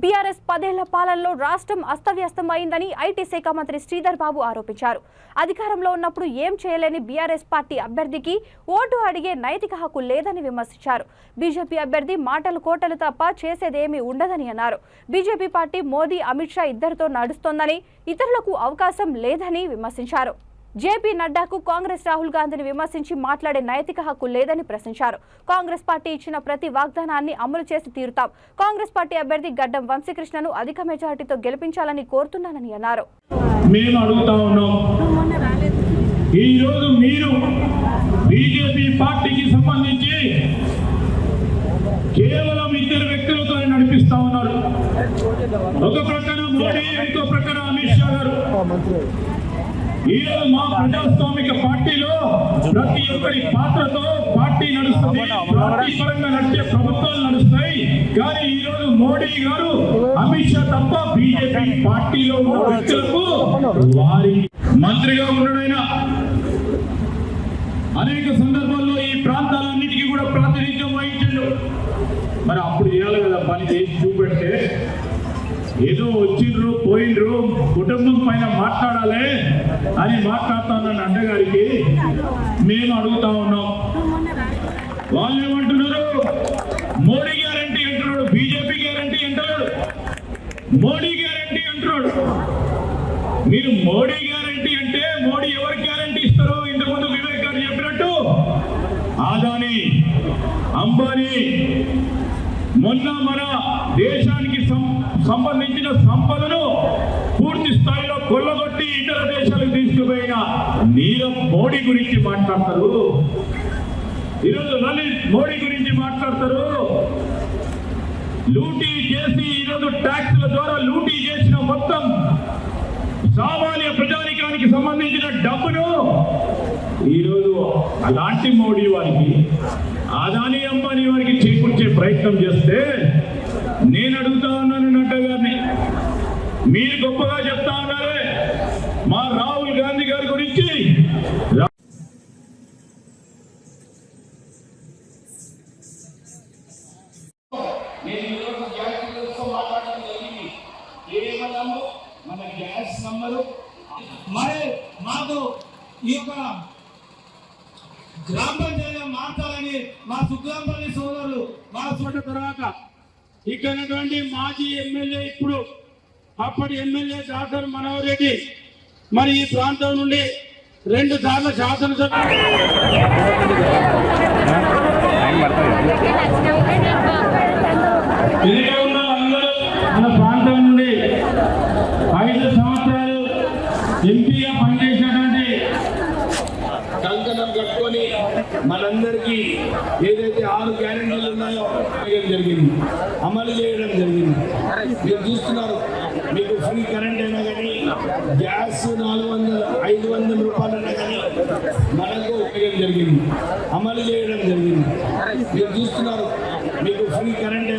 BRS పదేళ్ళ పాలనలో రాష్ట్రం అస్తవ్యస్తమైందని ఐటీ శాఖ మంత్రి శ్రీధర్ బాబు ఆరోపించారు. అధికారంలో ఉన్నప్పుడు ఏం చేయలేని బీఆర్ఎస్ పార్టీ అభ్యర్థికి ఓటు అడిగే నైతిక హక్కు లేదని విమర్శించారు. బీజేపీ అభ్యర్థి మాటలు కోటలు తప్ప చేసేదేమీ ఉండదని అన్నారు. బీజేపీ పార్టీ మోదీ అమిత్ షా ఇద్దరితో నడుస్తోందని ఇతరులకు అవకాశం లేదని విమర్శించారు. జేపీ నడ్డాకు కాంగ్రెస్ రాహుల్ గాంధీని విమర్శించి మాట్లాడే నైతిక హక్కు లేదని ప్రశ్నించారు. కాంగ్రెస్ పార్టీ ఇచ్చిన ప్రతి వాగ్దానాన్ని అమలు చేసి తీరుతాం. కాంగ్రెస్ పార్టీ అభ్యర్థి గడ్డం వంశీకృష్ణను అధిక మెజార్టీతో గెలిపించాలని కోరుతున్నానని అన్నారు. ఈ రోజు మీరు బీజేపీ పార్టీకి సంబంధించి కేవలం ఇద్దరు వ్యక్తులతో నడిపిస్తా ఉన్నారు. ఒక ప్రకారం మోడీ ఇంకో ప్రకారం అమిత్ షా గారు. ఈ రోజు మా ప్రజాస్వామిక పార్టీలో ప్రతి ఒక్కరి పాత్రతో పార్టీ నడుస్తుంది. పార్టీ పరంగా నడిచే ప్రభుత్వాలు నడుస్తాయి. కానీ ఈ రోజు మోడీ గారు అమిత్ షా తప్ప బీజేపీ పార్టీలో ఉన్న వ్యక్తులకు వారి మంత్రిగా ఉండడైనా అనేక సందర్భాల్లో ఈ ప్రాంతాలన్నిటికీ కూడా ప్రాతినిధ్యం వహించండు. మరి అప్పుడు చేయాలి కదా పని చేసి చూపెడితే. ఏదో వచ్చిండ్రు పోయిండ్రు కుటుంబం పైన మాట్లాడాలి. అని మాట్లాడుతానన్న అడ్డగారికి మేము అడుగుతా ఉన్నాం. వాళ్ళు ఏమంటున్నారు? మోడీ గ్యారంటీ అంటున్నాడు బీజేపీ గ్యారంటీ అంటున్నాడు మోడీ గ్యారంటీ అంటున్నాడు. మీరు మోడీ గ్యారంటీ అంటే మోడీ ఎవరు గ్యారంటీ ఇస్తారు ఇంతకుముందు వివేక్ గారు చెప్పినట్టు ఆదాని అంబానీ మొన్న మన దేశానికి సం- సంబంధించిన సంపదను పూర్తి స్థాయిలో కొల్లగొట్టి ఇతర దేశాలకు తీసుకుపోయిన నీరవ్ మోడీ గురించి మాట్లాడతారు. ఈరోజు లలిత్ మోడీ గురించి మాట్లాడతారు. లూటీ చేసి ఈరోజు ట్యాక్స్ల ద్వారా లూటీ చేసిన మొత్తం సామాన్య ప్రజానికానికి సంబంధించిన డబ్బును ఈరోజు అలాంటి మోడీ వారికి అదాని అంబానీ వారికి చేకూర్చే ప్రయత్నం చేస్తే నేను అడుగుతా ఉన్నాను నడ్డా గారిని మీరు గొప్పగా చెప్తా ఉన్నారే మా రాహుల్ గాంధీ గారి గురించి. మన గ్యాస్ నంబరు. మరి మాకు ఈ యొక్క గ్రామ పంచాయతీ మార్చాలని మా సుగ్రాంపల్లి సోదరులు తర్వాత ఇక్కడ మాజీ ఎమ్మెల్యే ఇప్పుడు అప్పటి ఎమ్మెల్యే డాక్టర్ మనోహర్ రెడ్డి మరి ఈ ప్రాంతం నుండి రెండు సార్లు శాసనసభ్యులు తిరిగి అందరూ మన ప్రాంతం నుండి ఐదు సంవత్సరాలు ఎంపీగా పనిచేసినటువంటి కంకణం కట్టుకొని మనందరికీ ఏదైతే ఆరు గ్యారెంటీలు ఉన్నాయో చేయడం జరిగింది. అమలు చేయడం జరిగింది. మీరు చూస్తున్నారు. మీకు ఫ్రీ కరెంట్ అయినా కానీ గ్యాస్ నాలుగు వందల ఐదు వందల రూపాయలు అయినా కానీ మనకు ఉపయోగం జరిగింది అమలు చేయడం జరిగింది. మీరు చూస్తున్నారు మీకు ఫ్రీ కరెంట్